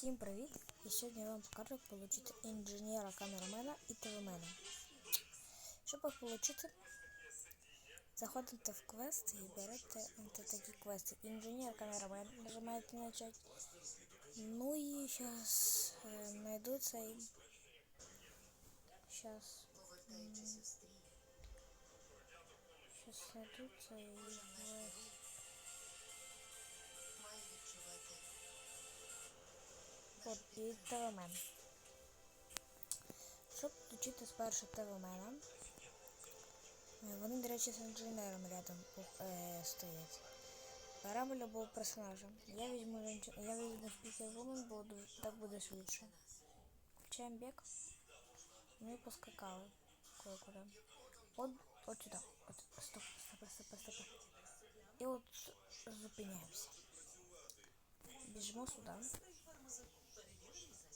Всім привіт! І сьогодні я вам покажу, як отримати інженера камерамена і ТВ-мена. Щоб їх отримати, заходите в квест і берете такі квести. Інженер камерамен нажимаєте начать. Ну і зараз е, знайду цей. Сейчас. Сейчас знайду цей. І ТВ-мен. Щоб включити спершу ТВ-мена, е, вони, до речі, з інженером рядом е, стоять. Беремо любого персонажа. Я візьму я візьму спікер-вумен, бо так буде швидше. Включаємо біг. Ну і поскакали. Кое куди. От, от сюди. От, стоп, стоп, стоп, стоп. І от зупиняємося. Біжимо сюди.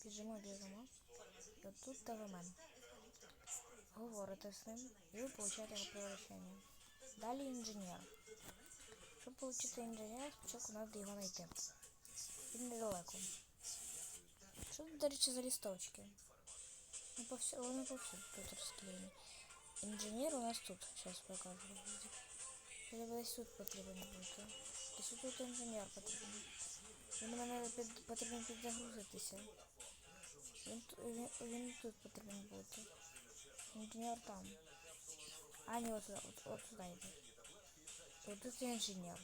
Біжимо, біжимо. І тут ТВмен. Говорите з ним і ви получаєте його превращення. Далі інженер. Щоб отримати інженера, спочатку треба його знайти. Він недалеко. Що тут, до речі, за лісточки? Ну, повсю... Вони повсюду тут розклеєні. Інженер у нас тут. Зараз покажу. Треба десь тут потрібен бути. Десь тут інженер потрібен. Він мене потрібно підзагрузитися. Він, ту- він, він тут потрібен бути. Інженер там. А, ні, от, сюди, от, от сюди йде. От тут є інженер.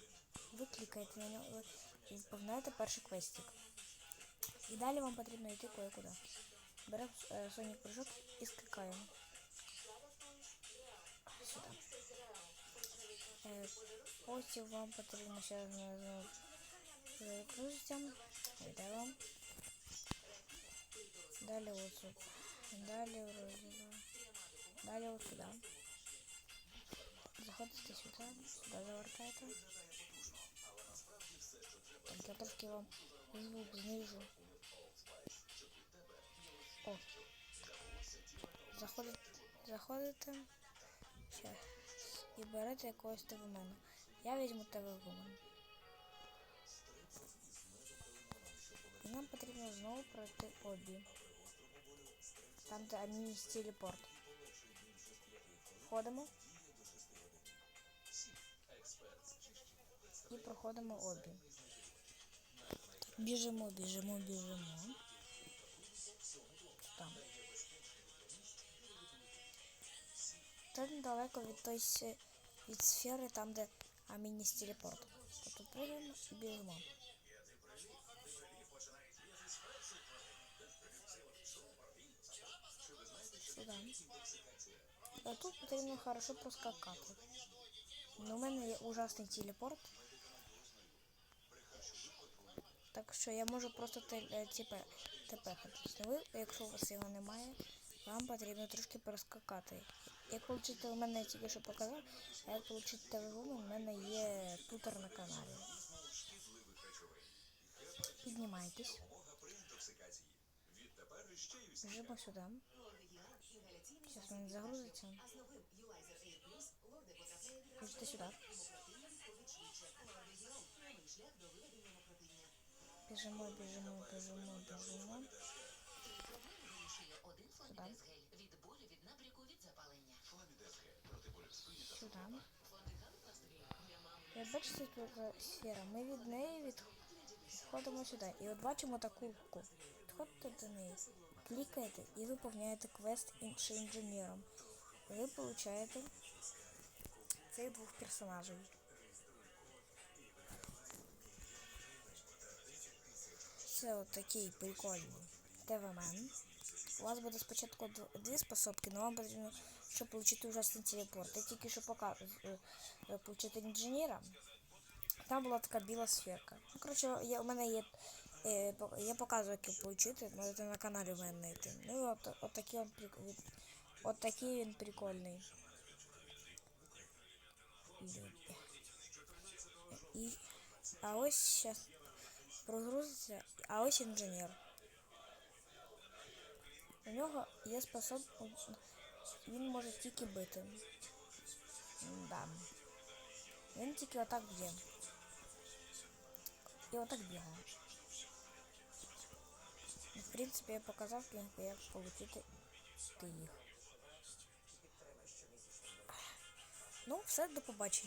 Ви клікаєте на нього ви- і виповняєте перший квестик. І далі вам потрібно йти кое-куди. Беремо е, сонік прыжок і скакаємо. Сюди. Е, потім вам потрібно ще знову перегрузитися. Йде вам. Далі вот тут. Далі бы. Далі вот сюди. Заходите сюди, сюди завертаєте. Так, я трошки вам звук знижу. О. Заходите, заходите. Щас. І берете якогось ТВ-мена. Я візьму ТВ-вумен. І нам потрібно знову пройти обі. Там, де мініс телепорт. Входимо. І проходимо обі. Біжимо, біжимо, біжимо. Там. Це недалеко від той с- від сфери, там, де мініс телепорт. Тобто прыгаємо і біжимо. А тут потрібно хорошо проскакати. Ну, у мене є ужасний телепорт. Так що я можу просто е, тепехатись. Ну, ви, якщо у вас його немає, вам потрібно трошки проскакати. Як отримати у мене тільки що показав, а як отримати ТВ, у мене є тутор на каналі. Піднімайтесь. Біжимо сюди. Зараз він загрузиться. Біжите сюди. Біжимо, біжимо, біжимо, біжимо. Набряку, від І от бачите тут е, сфера. Ми від неї відходимо сюди. І от бачимо таку руку. Підходите до неї, клікаєте і виповняєте квест іншим інженером. І ви получаєте цих двох персонажей. Це от такий прикольний ТВ-мен. У вас буде спочатку дв- дві способки, але вам потрібно, щоб отримати ужасний телепорт. Я тільки що показую, отримати інженера. Там була така біла сферка. Ну, коротше, я, у мене є. Е, я показую, як його отримати, можете на каналі в мене знайти. Ну от, от такий він прик- от такий він прикольний. І, а ось зараз прогрузиться, а ось інженер. У нього є способ. Він може тільки бити. Да. Він тільки отак б'є. І отак бігає. Принципі, я показав книгу, як отримати їх. Ну, все, до побачення.